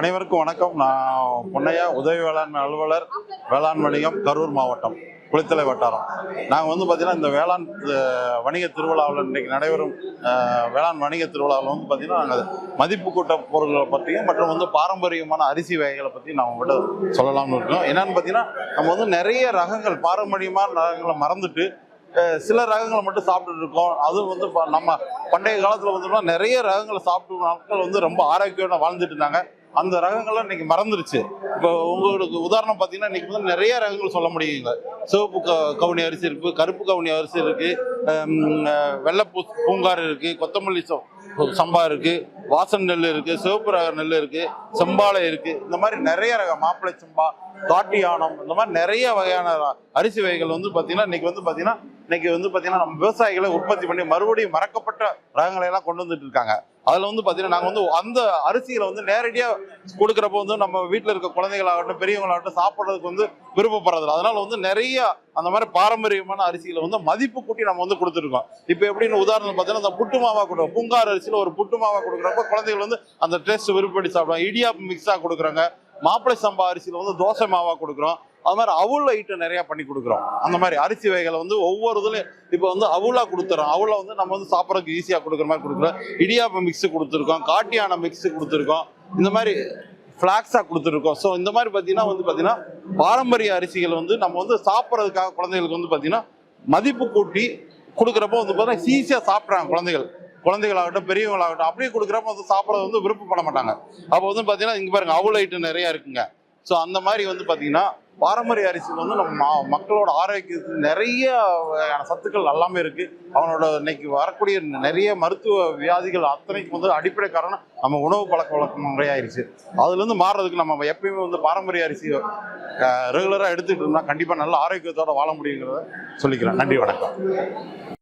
அனைவருக்கும் வணக்கம். நான் பொன்னையா உதவி வேளாண்மை அலுவலர் வேளாண் வணிகம் கரூர் மாவட்டம் குளித்தலை வட்டாரம். நாங்கள் வந்து பார்த்தீங்கன்னா இந்த வேளாண் வணிக திருவிழாவில் இன்றைக்கி நடைபெறும் வேளாண் வணிக திருவிழாவில் வந்து பார்த்தீங்கன்னா நாங்கள் மதிப்பு கூட்ட பொருட்களை பற்றியும் மற்றும் வந்து பாரம்பரியமான அரிசி வகைகளை பற்றி நான் உங்கள்கிட்ட சொல்லலாம்னு இருக்கோம். என்னென்னு பார்த்தீங்கன்னா நம்ம வந்து நிறைய ரகங்கள் பாரம்பரியமான ரகங்களை மறந்துட்டு சில ரகங்களை மட்டும் சாப்பிட்டுட்டு இருக்கோம். அதுவும் வந்து நம்ம பண்டைய காலத்தில் வந்து நிறைய ரகங்களை சாப்பிட்டு நாட்கள் வந்து ரொம்ப ஆரோக்கியமாக வாழ்ந்துட்டு இருந்தாங்க. அந்த ரகங்கள்லாம் இன்னைக்கு மறந்துருச்சு. இப்போ உங்களுக்கு உதாரணம் பார்த்தீங்கன்னா இன்னைக்கு வந்து நிறைய ரகங்கள் சொல்ல முடியுங்க. சிவப்பு க கவுனி அரிசி இருக்கு கருப்பு கவுனி அரிசி இருக்கு வெள்ளப்பூ பூங்காறு இருக்குது கொத்தமல்லி சோ- சம்பா இருக்குது வாசன் நெல் இருக்குது சிவப்பு ரக நெல் இருக்குது செம்பாலை இருக்குது இந்த மாதிரி நிறைய ரக மாப்பிளை சம்பா காட்டியானம் இந்த மாதிரி நிறைய வகையான அரிசி வகைகள் வந்து பார்த்தீங்கன்னா இன்னைக்கு வந்து பார்த்தீங்கன்னா இன்னைக்கு வந்து பார்த்தீங்கன்னா நம்ம விவசாயிகளை உற்பத்தி பண்ணி மறுபடியும் மறக்கப்பட்ட ரகங்களை எல்லாம் கொண்டு வந்துட்டு இருக்காங்க. அதில் வந்து பார்த்தீங்கன்னா நாங்கள் வந்து அந்த அரிசிகளை வந்து நேரடியாக கொடுக்குறப்ப வந்து நம்ம வீட்டில் இருக்க குழந்தைகளாகட்டும் பெரியவங்களாகட்டும் சாப்பிட்றதுக்கு வந்து விருப்பப்படுறதில்ல. அதனால வந்து நிறைய அந்த மாதிரி பாரம்பரியமான அரிசிகளை வந்து மதிப்பு கூட்டி நம்ம வந்து கொடுத்துருக்கோம். இப்போ எப்படின்னு உதாரணம் பார்த்தீங்கன்னா அந்த புட்டு மாவா கொடுக்குறோம் பூங்கார் அரிசியில் ஒரு புட்டு மாவா கொடுக்குறப்ப குழந்தைகள் வந்து அந்த டேஸ்ட் விருப்பப்படி சாப்பிடுவாங்க. இடியாப்பு மிக்ஸாக கொடுக்குறாங்க. மாப்பிளை சம்பா அரிசியில் வந்து தோசை மாவா கொடுக்குறோம். அது மாதிரி அவுள் ஐட்டம் நிறையா பண்ணி கொடுக்குறோம். அந்த மாதிரி அரிசி வகைகளை வந்து ஒவ்வொரு இதுலையும் இப்போ வந்து அவுளா கொடுத்துறோம். அவுளை வந்து நம்ம வந்து சாப்பிட்றதுக்கு ஈஸியாக கொடுக்குற மாதிரி கொடுக்குறோம். இடியாப்பம் மிக்ஸ் கொடுத்துருக்கோம். காட்டியான மிக்ஸ் கொடுத்துருக்கோம். இந்த மாதிரி ஃப்ளாக்ஸாக கொடுத்துருக்கோம். ஸோ இந்த மாதிரி பார்த்தீங்கன்னா வந்து பார்த்தீங்கன்னா பாரம்பரிய அரிசிகள் வந்து நம்ம வந்து சாப்பிட்றதுக்காக குழந்தைகளுக்கு வந்து பார்த்தீங்கன்னா மதிப்பு கூட்டி கொடுக்குறப்போ வந்து பார்த்தீங்கன்னா ஈஸியாக சாப்பிட்றாங்க குழந்தைகள். குழந்தைகளாகட்டும் பெரியவங்களாகட்டும் அப்படியே கொடுக்குறப்ப வந்து சாப்பிட்றது வந்து விருப்பப்பட மாட்டாங்க. அப்போ வந்து பார்த்தீங்கன்னா இங்கே பாருங்க அவுள் ஐட்டம் நிறையா இருக்குங்க. ஸோ அந்த மாதிரி வந்து பார்த்தீங்கன்னா பாரம்பரிய அரிசியில் வந்து நம்ம மக்களோட ஆரோக்கியத்துக்கு நிறைய வகையான சத்துக்கள் எல்லாமே இருக்கு. அவனோட இன்னைக்கு வரக்கூடிய நிறைய மருத்துவ வியாதிகள் அத்தனைக்கு வந்து அடிப்படை காரணம் நம்ம உணவு பழக்க வழக்கம் முறையாயிருச்சு. அதுலேருந்து மாறுறதுக்கு நம்ம எப்பயுமே வந்து பாரம்பரிய அரிசி ரெகுலராக எடுத்துக்கிட்டோம்னா கண்டிப்பாக நல்ல ஆரோக்கியத்தோடு வாழ முடியுங்கிறத சொல்லிக்கிறேன். நன்றி வணக்கம்.